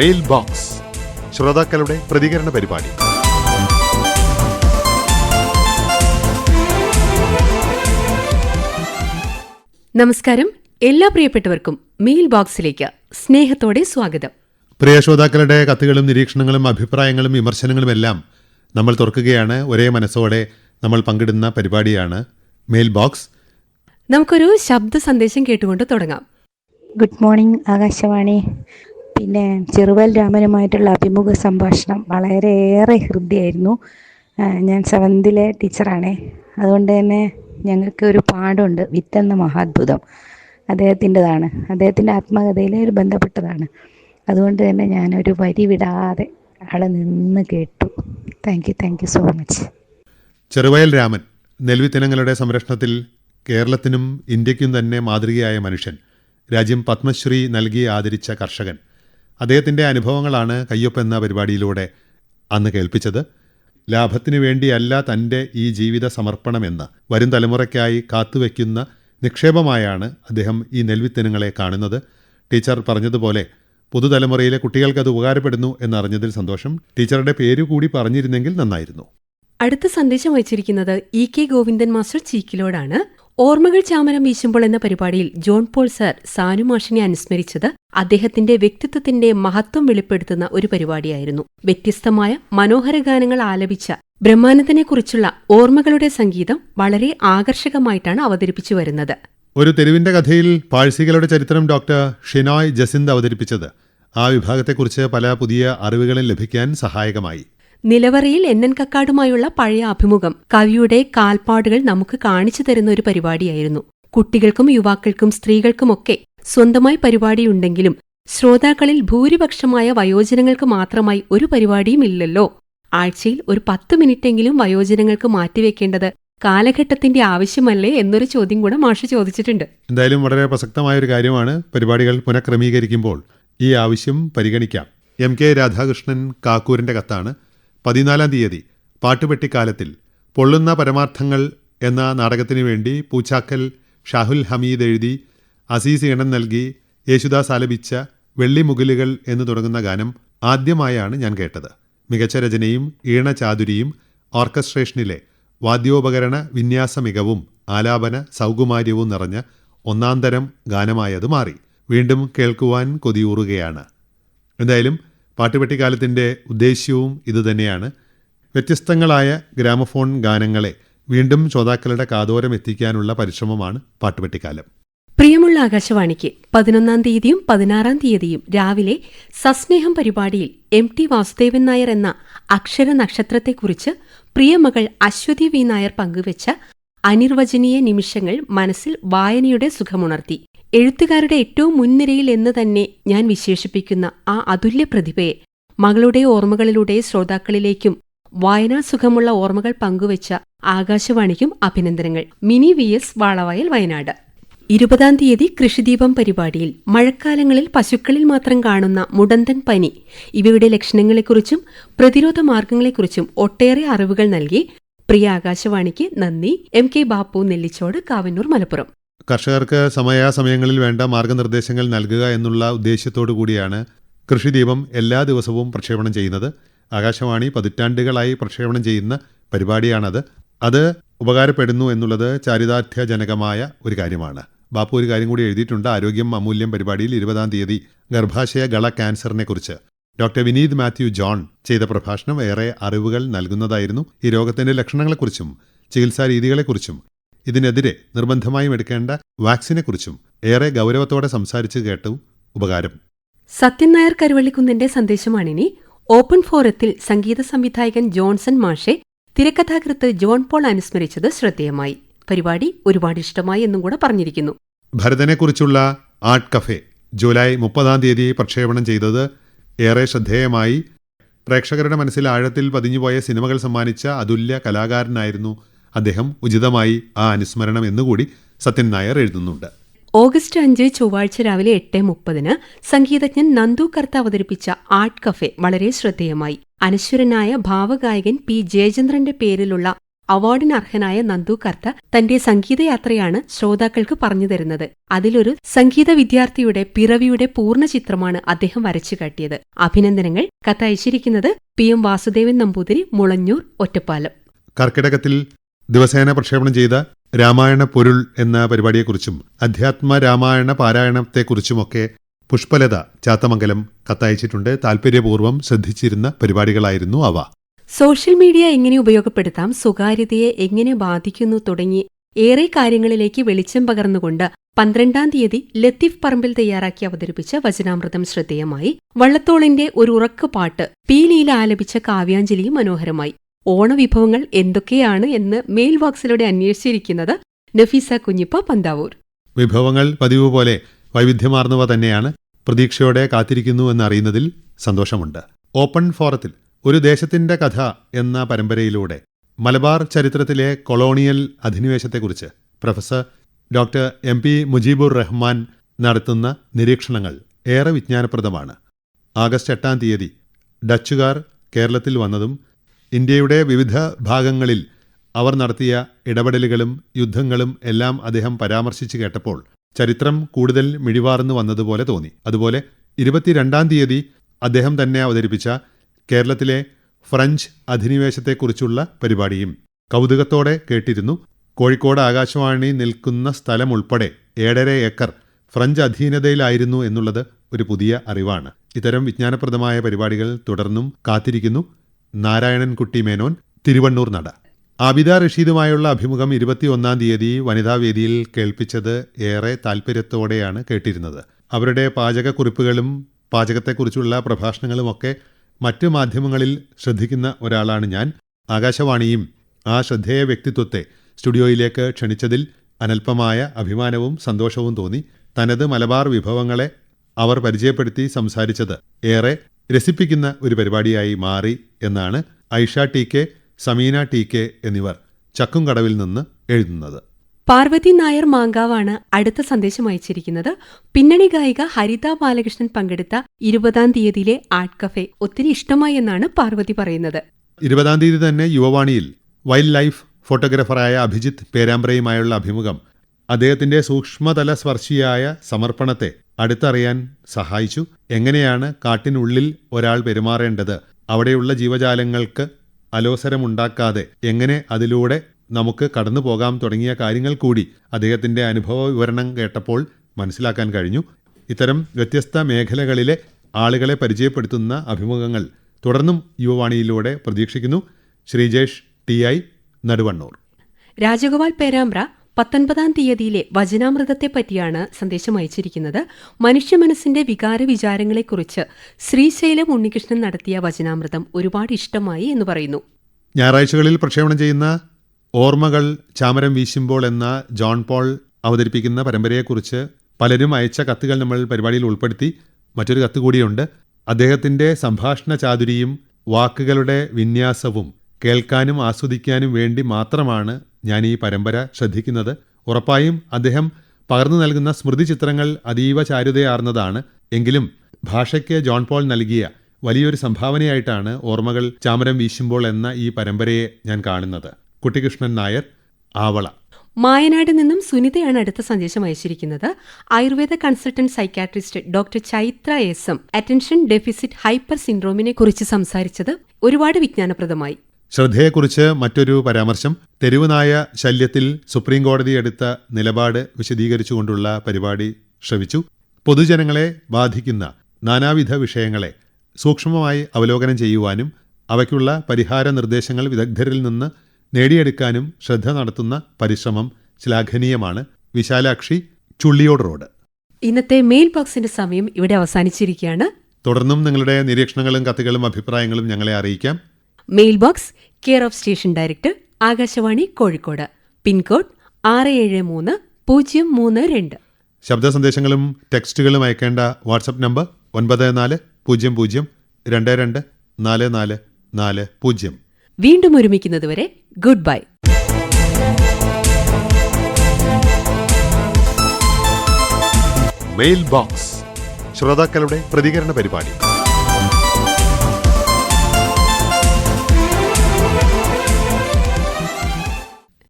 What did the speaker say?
Mail box ശ്രോതാക്കളുടെ പ്രതികരണ പരിപാടി. നമസ്കാരം. എല്ലാ പ്രിയപ്പെട്ടവർക്കും മെയിൽ ബോക്സിലേക്ക് സ്നേഹത്തോടെ സ്വാഗതം. പ്രിയ ശ്രോതാക്കളുടെ കത്തുകളും നിരീക്ഷണങ്ങളും അഭിപ്രായങ്ങളും വിമർശനങ്ങളും എല്ലാം നമ്മൾ തുറക്കുകയാണ്. ഒരേ മനസ്സോടെ നമ്മൾ പങ്കിടുന്ന പരിപാടിയാണ് മെയിൽ ബോക്സ് നമുക്കൊരു ശബ്ദ സന്ദേശം കേട്ടുകൊണ്ട് തുടങ്ങാം. Good morning Akashvani. പിന്നെ ചെറുവൽ രാമനുമായിട്ടുള്ള അഭിമുഖ സംഭാഷണം വളരെയേറെ ഹൃദ്യമായിരുന്നു ഞാൻ സെവന്തിലെ ടീച്ചറാണേ. അതുകൊണ്ട് തന്നെ ഞങ്ങൾക്ക് ഒരു പാഠമുണ്ട് വിത്തെന്ന മഹാത്ഭുതം. അദ്ദേഹത്തിന്റെതാണ്. അദ്ദേഹത്തിന്റെ ആത്മകഥയിലെ ഒരു ബന്ധപ്പെട്ടതാണ്. അതുകൊണ്ട് തന്നെ ഞാനൊരു വരി വിടാതെ ആളെ നിന്ന് കേട്ടു. Thank you thank you so much Cheruvayal Raman നെൽവിത്തിനങ്ങളുടെ സംരക്ഷണത്തിൽ കേരളത്തിനും ഇന്ത്യക്കും തന്നെ മാതൃകയായ മനുഷ്യൻ. രാജ്യം പത്മശ്രീ നൽകി ആദരിച്ച കർഷകൻ. അദ്ദേഹത്തിന്റെ അനുഭവങ്ങളാണ് കയ്യൊപ്പ് എന്ന പരിപാടിയിലൂടെ അന്ന് കേൾപ്പിച്ചത്. ലാഭത്തിനു വേണ്ടിയല്ല തന്റെ ഈ ജീവിത സമർപ്പണമെന്ന് വരും തലമുറയ്ക്കായി കാത്തുവെക്കുന്ന നിക്ഷേപമായാണ് അദ്ദേഹം ഈ നെൽവിത്തിനങ്ങളെ കാണുന്നത്. ടീച്ചർ പറഞ്ഞതുപോലെ പുതുതലമുറയിലെ കുട്ടികൾക്ക് അത് ഉപകാരപ്പെടുന്നു എന്നറിഞ്ഞതിൽ സന്തോഷം. ടീച്ചറുടെ പേരു കൂടി പറഞ്ഞിരുന്നെങ്കിൽ നന്നായിരുന്നു. അടുത്ത സന്ദേശം അയച്ചിരിക്കുന്നത് ഇ കെ ഗോവിന്ദൻ മാസ്റ്റർ ചീക്കിലോടാണ്. ഓർമ്മകൾ ചാമരം വീശുമ്പോൾ എന്ന പരിപാടിയിൽ ജോൺ പോൾ സർ സാനു മാഷിനെ അനുസ്മരിച്ചത് അദ്ദേഹത്തിന്റെ വ്യക്തിത്വത്തിന്റെ മഹത്വം വെളിപ്പെടുത്തുന്ന ഒരു പരിപാടിയായിരുന്നു. വ്യത്യസ്തമായ മനോഹര ഗാനങ്ങൾ ആലപിച്ച ബ്രഹ്മാനന്ദനെക്കുറിച്ചുള്ള ഓർമ്മകളുടെ സംഗീതം വളരെ ആകർഷകമായിട്ടാണ് അവതരിപ്പിച്ചു വരുന്നത്. ഒരു തെരുവിന്റെ കഥയിൽ പാഴ്സികളുടെ ചരിത്രം ഡോക്ടർ ഷിനോയ് ജസിന്ത് അവതരിപ്പിച്ചത്. ആ വിഭാഗത്തെക്കുറിച്ച് പല പുതിയ അറിവുകളും ലഭിക്കാൻ സഹായകമായി. നിലവറയിൽ എൻ കക്കാടുമായുള്ള പഴയ അഭിമുഖം കവിയുടെ കാൽപ്പാടുകൾ നമുക്ക് കാണിച്ചു തരുന്ന ഒരു പരിപാടിയായിരുന്നു. കുട്ടികൾക്കും യുവാക്കൾക്കും സ്ത്രീകൾക്കുമൊക്കെ സ്വന്തമായി പരിപാടിയുണ്ടെങ്കിലും ശ്രോതാക്കളിൽ ഭൂരിപക്ഷമായ വയോജനങ്ങൾക്ക് മാത്രമായി ഒരു പരിപാടിയും ഇല്ലല്ലോ ആഴ്ചയിൽ ഒരു പത്ത് മിനിറ്റെങ്കിലും വയോജനങ്ങൾക്ക് മാറ്റിവെക്കേണ്ടത് കാലഘട്ടത്തിന്റെ ആവശ്യമല്ലേ എന്നൊരു ചോദ്യം കൂടെ മാഷ് ചോദിച്ചിട്ടുണ്ട്. എന്തായാലും വളരെ പ്രസക്തമായ ഒരു കാര്യമാണ് പരിപാടികൾ പുനഃക്രമീകരിക്കുമ്പോൾ ഈ ആവശ്യം പരിഗണിക്കാം. എം കെ രാധാകൃഷ്ണൻ കാക്കൂരിന്റെ കത്താണ്. പതിനാലാം തീയതി പാട്ടുപെട്ടിക്കാലത്തിൽ പൊള്ളുന്ന പരമാർത്ഥങ്ങൾ എന്ന നാടകത്തിനു വേണ്ടി പൂച്ചാക്കൽ ഷാഹുൽ ഹമീദ് എഴുതി അസീസ് ഈണം നൽകി യേശുദാസ് ആലപിച്ച വെള്ളിമുകിലുകൾ എന്ന് തുടങ്ങുന്ന ഗാനം ആദ്യമായാണ് ഞാൻ കേട്ടത്. മികച്ച രചനയും ഈണചാതുരിയും ഓർക്കസ്ട്രേഷനിലെ വാദ്യോപകരണ വിന്യാസ മികവും ആലാപന സൗകുമാര്യവും നിറഞ്ഞ ഒന്നാന്തരം ഗാനമായത് മാറി. വീണ്ടും കേൾക്കുവാൻ കൊതിയൂറുകയാണ്. എന്തായാലും പാട്ടുപെട്ടിക്കാലത്തിന്റെ ഉദ്ദേശ്യവും ഇതുതന്നെയാണ്. വ്യത്യസ്തങ്ങളായ ഗ്രാമഫോൺ ഗാനങ്ങളെ വീണ്ടും ശ്രോതാക്കളുടെ കാതോരം എത്തിക്കാനുള്ള പരിശ്രമമാണ് പാട്ടുപെട്ടിക്കാലം. പ്രിയമുള്ള ആകാശവാണിക്ക് പതിനൊന്നാം തീയതിയും പതിനാറാം തീയതിയും രാവിലെ സസ്നേഹം പരിപാടിയിൽ എം ടി വാസുദേവൻ നായർ എന്ന അക്ഷര നക്ഷത്രത്തെക്കുറിച്ച് പ്രിയമകൾ അശ്വതി വി നായർ പങ്കുവച്ച അനിർവചനീയ നിമിഷങ്ങൾ മനസ്സിൽ വായനയുടെ സുഖമുണർത്തി. എഴുത്തുകാരുടെ ഏറ്റവും മുൻനിരയിൽ എന്ന് തന്നെ ഞാൻ വിശേഷിപ്പിക്കുന്ന ആ അതുല്യ പ്രതിഭയെ മകളുടെ ഓർമ്മകളിലൂടെ ശ്രോതാക്കളിലേക്കും വായനാസുഖമുള്ള ഓർമ്മകൾ പങ്കുവച്ച ആകാശവാണിക്കും അഭിനന്ദനങ്ങൾ. Mini V S Valavayal Wayanad. ഇരുപതാം തീയതി കൃഷിദീപം പരിപാടിയിൽ മഴക്കാലങ്ങളിൽ പശുക്കളിൽ മാത്രം കാണുന്ന മുടന്തൻ പനി. ഇവയുടെ ലക്ഷണങ്ങളെക്കുറിച്ചും പ്രതിരോധ മാർഗങ്ങളെക്കുറിച്ചും ഒട്ടേറെ അറിവുകൾ നൽകി പ്രിയ ആകാശവാണിക്ക് നന്ദി. M K Bappu Nellichod Kavanur Malappuram. കർഷകർക്ക് സമയാസമയങ്ങളിൽ വേണ്ട മാർഗനിർദ്ദേശങ്ങൾ നൽകുക എന്നുള്ള ഉദ്ദേശ്യത്തോടു കൂടിയാണ് കൃഷിദീപം എല്ലാ ദിവസവും പ്രക്ഷേപണം ചെയ്യുന്നത്. ആകാശവാണി പതിറ്റാണ്ടുകളായി പ്രക്ഷേപണം ചെയ്യുന്ന പരിപാടിയാണത്. അത് ഉപകാരപ്പെടുന്നു എന്നുള്ളത് ചാരിതാർത്ഥ്യജനകമായ ഒരു കാര്യമാണ്. ബാപ്പു ഒരു കാര്യം കൂടി എഴുതിയിട്ടുണ്ട്. ആരോഗ്യം അമൂല്യം പരിപാടിയിൽ ഇരുപതാം തീയതി. ഗർഭാശയ ഗള ക്യാൻസറിനെ കുറിച്ച്. ഡോക്ടർ വിനീത് മാത്യു ജോൺ ചെയ്ത പ്രഭാഷണം ഏറെ അറിവുകൾ നൽകുന്നതായിരുന്നു. ഈ രോഗത്തിന്റെ ലക്ഷണങ്ങളെക്കുറിച്ചും ചികിത്സാ രീതികളെക്കുറിച്ചും. ഇതിനെതിരെ നിർബന്ധമായും എടുക്കേണ്ട വാക്സിനെക്കുറിച്ചും ഏറെ ഗൗരവത്തോടെ സംസാരിച്ചു കേട്ടു ഉപകാരം. സത്യൻ നായർ കരുവള്ളിക്കുന്നിന്റെ സന്ദേശമാണിനി. ഓപ്പൺ ഫോറത്തിൽ സംഗീത സംവിധായകൻ ജോൺസൺ മാഷെ തിരക്കഥാകൃത്ത് ജോൺ പോൾ അനുസ്മരിച്ചത് ശ്രദ്ധേയമായി. പരിപാടി ഒരുപാട് ഇഷ്ടമായി എന്നും കൂടെ പറഞ്ഞിരിക്കുന്നു. ഭരതനെക്കുറിച്ചുള്ള ആർട്ട് കഫേ ജൂലൈ മുപ്പതാം തീയതി പ്രക്ഷേപണം ചെയ്തത് ഏറെ ശ്രദ്ധേയമായി. പ്രേക്ഷകരുടെ മനസ്സിൽ ആഴത്തിൽ പതിഞ്ഞുപോയ സിനിമകൾ സമ്മാനിച്ച അതുല്യ കലാകാരനായിരുന്നു അദ്ദേഹം. ഉചിതമായി ആ അനുസ്മരണം എന്നുകൂടി സത്യൻ നായർ എഴുതുന്നുണ്ട്. ഓഗസ്റ്റ് അഞ്ച് ചൊവ്വാഴ്ച രാവിലെ എട്ട് മുപ്പതിന് സംഗീതജ്ഞൻ നന്ദു കർത്ത അവതരിപ്പിച്ച ആർട്ട് കഫേ വളരെ ശ്രദ്ധേയമായി. അനശ്വരനായ ഭാവഗായകൻ പി ജയചന്ദ്രന്റെ പേരിലുള്ള അവാർഡിന് അർഹനായ നന്ദു കർത്ത തന്റെ സംഗീതയാത്രയാണ് ശ്രോതാക്കൾക്ക് പറഞ്ഞു തരുന്നത്. അതിലൊരു സംഗീത വിദ്യാർത്ഥിയുടെ പിറവിയുടെ പൂർണ ചിത്രമാണ് അദ്ദേഹം വരച്ചു കാട്ടിയത്. അഭിനന്ദനങ്ങൾ. കഥ അയച്ചിരിക്കുന്നത് പി എം വാസുദേവൻ നമ്പൂതിരി മുളഞ്ഞൂർ ഒറ്റപ്പാലം. കർക്കിടകത്തിൽ ദിവസേന പ്രക്ഷേപണം ചെയ്ത രാമായണ പൊരുൾ എന്ന പരിപാടിയെക്കുറിച്ചും അധ്യാത്മ രാമായണ പാരായണത്തെക്കുറിച്ചുമൊക്കെ പുഷ്പലത ചാത്തമംഗലം കത്തയച്ചിട്ടുണ്ട്. താൽപര്യപൂർവം ശ്രദ്ധിച്ചിരുന്ന പരിപാടികളായിരുന്നു അവ. സോഷ്യൽ മീഡിയ എങ്ങനെ ഉപയോഗപ്പെടുത്താം സ്വകാര്യതയെ എങ്ങനെ ബാധിക്കുന്നു തുടങ്ങി ഏറെ കാര്യങ്ങളിലേക്ക് വെളിച്ചം പകർന്നുകൊണ്ട് പന്ത്രണ്ടാം തീയതി ലത്തീഫ് പറമ്പിൽ തയ്യാറാക്കി അവതരിപ്പിച്ച വചനാമൃതം ശ്രദ്ധേയമായി വള്ളത്തോളിന്റെ ഒരു ഉറക്ക പാട്ട് പി ലീല ആലപിച്ച കാവ്യാഞ്ജലിയും മനോഹരമായി. ഓണവിഭവങ്ങൾ എന്തൊക്കെയാണ് എന്ന് മെയിൽ ബോക്സിലൂടെ അന്വേഷിച്ചിരിക്കുന്നത് നഫീസ കുഞ്ഞിപ്പ പന്താവൂർ. വിഭവങ്ങൾ പതിവ് പോലെ വൈവിധ്യമാർന്നവ തന്നെയാണ് പ്രതീക്ഷയോടെ കാത്തിരിക്കുന്നു എന്നറിയുന്നതിൽ സന്തോഷമുണ്ട്. ഓപ്പൺ ഫോറത്തിൽ ഒരു ദേശത്തിന്റെ കഥ എന്ന പരമ്പരയിലൂടെ മലബാർ ചരിത്രത്തിലെ colonial അധിനിവേശത്തെക്കുറിച്ച് professor doctor M P Mujeebur Rahman നടത്തുന്ന നിരീക്ഷണങ്ങൾ ഏറെ വിജ്ഞാനപ്രദമാണ്. ആഗസ്റ്റ് എട്ടാം തീയതി ഡച്ചുകാർ കേരളത്തിൽ വന്നതും ഇന്ത്യയുടെ വിവിധ ഭാഗങ്ങളിൽ അവർ നടത്തിയ ഇടപെടലുകളും യുദ്ധങ്ങളും എല്ലാം അദ്ദേഹം പരാമർശിച്ചു കേട്ടപ്പോൾ ചരിത്രം കൂടുതൽ മിഴിവാർന്നു വന്നതുപോലെ തോന്നി. അതുപോലെ ഇരുപത്തിരണ്ടാം തീയതി അദ്ദേഹം തന്നെ അവതരിപ്പിച്ച കേരളത്തിലെ ഫ്രഞ്ച് അധിനിവേശത്തെക്കുറിച്ചുള്ള പരിപാടിയും കൗതുകത്തോടെ കേട്ടിരുന്നു. കോഴിക്കോട് ആകാശവാണി നിൽക്കുന്ന സ്ഥലമുൾപ്പെടെ ഏഴര ഏക്കർ ഫ്രഞ്ച് അധീനതയിലായിരുന്നു എന്നുള്ളത് ഒരു പുതിയ അറിവാണ്. ഇത്തരം വിജ്ഞാനപ്രദമായ പരിപാടികൾ തുടർന്നും കാത്തിരിക്കുന്നു. നാരായണൻകുട്ടി മേനോൻ തിരുവണ്ണൂർ നട. ആബിദ റഷീദുമായുള്ള അഭിമുഖം ഇരുപത്തിയൊന്നാം തീയതി വനിതാവേദിയിൽ കേൾപ്പിച്ചത് ഏറെ താൽപ്പര്യത്തോടെയാണ് കേട്ടിരുന്നത്. അവരുടെ പാചകക്കുറിപ്പുകളും പാചകത്തെക്കുറിച്ചുള്ള പ്രഭാഷണങ്ങളുമൊക്കെ മറ്റ് മാധ്യമങ്ങളിൽ ശ്രദ്ധിക്കുന്ന ഒരാളാണ് ഞാൻ. ആകാശവാണിയും ആ ശ്രദ്ധേയ വ്യക്തിത്വത്തെ സ്റ്റുഡിയോയിലേക്ക് ക്ഷണിച്ചതിൽ അനൽപമായ അഭിമാനവും സന്തോഷവും തോന്നി. തനത് മലബാർ വിഭവങ്ങളെ അവർ പരിചയപ്പെടുത്തി സംസാരിച്ചത് ഏറെ രസിപ്പിക്കുന്ന ഒരു പരിപാടിയായി മാറി എന്നാണ് Aysha T K Sameena T K എന്നിവർ ചക്കുംകടവിൽ നിന്ന് എഴുതുന്നത്. പാർവതി നായർ മാങ്കാവാണ് അടുത്ത സന്ദേശം അയച്ചിരിക്കുന്നത്. പിന്നണി ഗായിക ഹരിത ബാലകൃഷ്ണൻ പങ്കെടുത്ത ഇരുപതാം തീയതിയിലെ ആർട്ട് കഫേ ഒത്തിരി ഇഷ്ടമായി എന്നാണ് പാർവതി പറയുന്നത്. ഇരുപതാം തീയതി തന്നെ യുവവാണിയിൽ വൈൽഡ് ലൈഫ് ഫോട്ടോഗ്രാഫറായ അഭിജിത്ത് പേരാമ്പ്രയുമായുള്ള അഭിമുഖം അദ്ദേഹത്തിന്റെ സൂക്ഷ്മതല സ്പർശിയായ സമർപ്പണത്തെ അടുത്തറിയാൻ സഹായിച്ചു. എങ്ങനെയാണ് കാട്ടിനുള്ളിൽ ഒരാൾ പെരുമാറേണ്ടത്? അവിടെയുള്ള ജീവജാലങ്ങൾക്ക് അലോസരമുണ്ടാക്കാതെ എങ്ങനെ അതിലൂടെ നമുക്ക് കടന്നു പോകാം തുടങ്ങിയ കാര്യങ്ങൾ കൂടി അദ്ദേഹത്തിന്റെ അനുഭവ വിവരണം കേട്ടപ്പോൾ മനസ്സിലാക്കാൻ കഴിഞ്ഞു. ഇത്തരം വ്യത്യസ്ത മേഖലകളിലെ ആളുകളെ പരിചയപ്പെടുത്തുന്ന അഭിമുഖങ്ങൾ തുടർന്നും യുവവാണിയിലൂടെ പ്രതീക്ഷിക്കുന്നു. Sreejesh T I Naduvannur. Rajagopal Perambra പത്തൊൻപതാം തീയതിയിലെ വചനാമൃതത്തെപ്പറ്റിയാണ് സന്ദേശം അയച്ചിരിക്കുന്നത്. മനുഷ്യ മനസ്സിന്റെ വികാര വിചാരങ്ങളെക്കുറിച്ച് ശ്രീശൈലം ഉണ്ണികൃഷ്ണൻ നടത്തിയ വചനാമൃതം ഒരുപാട് ഇഷ്ടമായി എന്ന് പറയുന്നു. ഞായറാഴ്ചകളിൽ പ്രക്ഷേപണം ചെയ്യുന്ന ഓർമ്മകൾ ചാമരം വീശുമ്പോൾ എന്ന ജോൺ പോൾ അവതരിപ്പിക്കുന്ന പരമ്പരയെക്കുറിച്ച് പലരും അയച്ച കത്തുകൾ നമ്മൾ പരിപാടിയിൽ ഉൾപ്പെടുത്തി മറ്റൊരു കത്ത് കൂടിയുണ്ട്. അദ്ദേഹത്തിന്റെ സംഭാഷണ ചാതുരിയും വാക്കുകളുടെ വിന്യാസവും കേൾക്കാനും ആസ്വദിക്കാനും വേണ്ടി മാത്രമാണ് ഞാൻ ഈ പരമ്പര ശ്രദ്ധിക്കുന്നത്. ഉറപ്പായും അദ്ദേഹം പകർന്നു നൽകുന്ന സ്മൃതി ചിത്രങ്ങൾ അതീവ ചാരുതയാർന്നതാണ്. എങ്കിലും ഭാഷയ്ക്ക് ജോൺ പോൾ നൽകിയ വലിയൊരു സംഭാവനയായിട്ടാണ് ഓർമ്മകൾ ചാമരം വീശുമ്പോൾ എന്ന ഈ പരമ്പരയെ ഞാൻ കാണുന്നത്. കുട്ടികൃഷ്ണൻ നായർ ആവള. മായനാട് നിന്നും സുനിതയാണ് അടുത്ത സന്ദേശം അയച്ചിരിക്കുന്നത്. Ayurveda consultant psychiatrist doctor Chaithra S M attention deficit hyper സിൻഡ്രോമിനെ കുറിച്ച് സംസാരിച്ചത് ഒരുപാട് വിജ്ഞാനപ്രദമായി. ശ്രദ്ധയെക്കുറിച്ച് മറ്റൊരു പരാമർശം തെരുവുനായ ശല്യത്തിൽ സുപ്രീം കോടതി എടുത്ത നിലപാട് വിശദീകരിച്ചുകൊണ്ടുള്ള പരിപാടി ശ്രവിച്ചു. പൊതുജനങ്ങളെ ബാധിക്കുന്ന നാനാവിധ വിഷയങ്ങളെ സൂക്ഷ്മമായി അവലോകനം ചെയ്യുവാനും അവയ്ക്കുള്ള പരിഹാര നിർദ്ദേശങ്ങൾ വിദഗ്ധരിൽ നിന്ന് നേടിയെടുക്കാനും ശ്രദ്ധ നടത്തുന്ന പരിശ്രമം ശ്ലാഘനീയമാണ് വിശാലാക്ഷി ചുള്ളിയോട് റോഡ്. ഇന്നത്തെ മെയിൽ ബോക്സിന്റെ സമയം ഇവിടെ അവസാനിച്ചിരിക്കുകയാണ്. തുടർന്നും നിങ്ങളുടെ നിരീക്ഷണങ്ങളും കത്തുകളും അഭിപ്രായങ്ങളും ഞങ്ങളെ അറിയിക്കാം. Mail box care of station director Akashvani Kozhikode. Pin code ആറ് ഏഴ് മൂന്ന് പൂജ്യം മൂന്ന് രണ്ട്. ശബ്ദ സന്ദേശങ്ങളും ടെക്സ്റ്റുകളും അയക്കേണ്ട വാട്സപ്പ് നമ്പർ ഒൻപത് നാല് പൂജ്യം പൂജ്യം രണ്ട് രണ്ട് നാല് നാല് നാല് പൂജ്യം. വീണ്ടും ഒരുമിക്കുന്നതുവരെ ഗുഡ് ബൈ. മെയിൽ ബോക്സ് ശ്രോതാക്കളുടെ പ്രതികരണ പരിപാടി.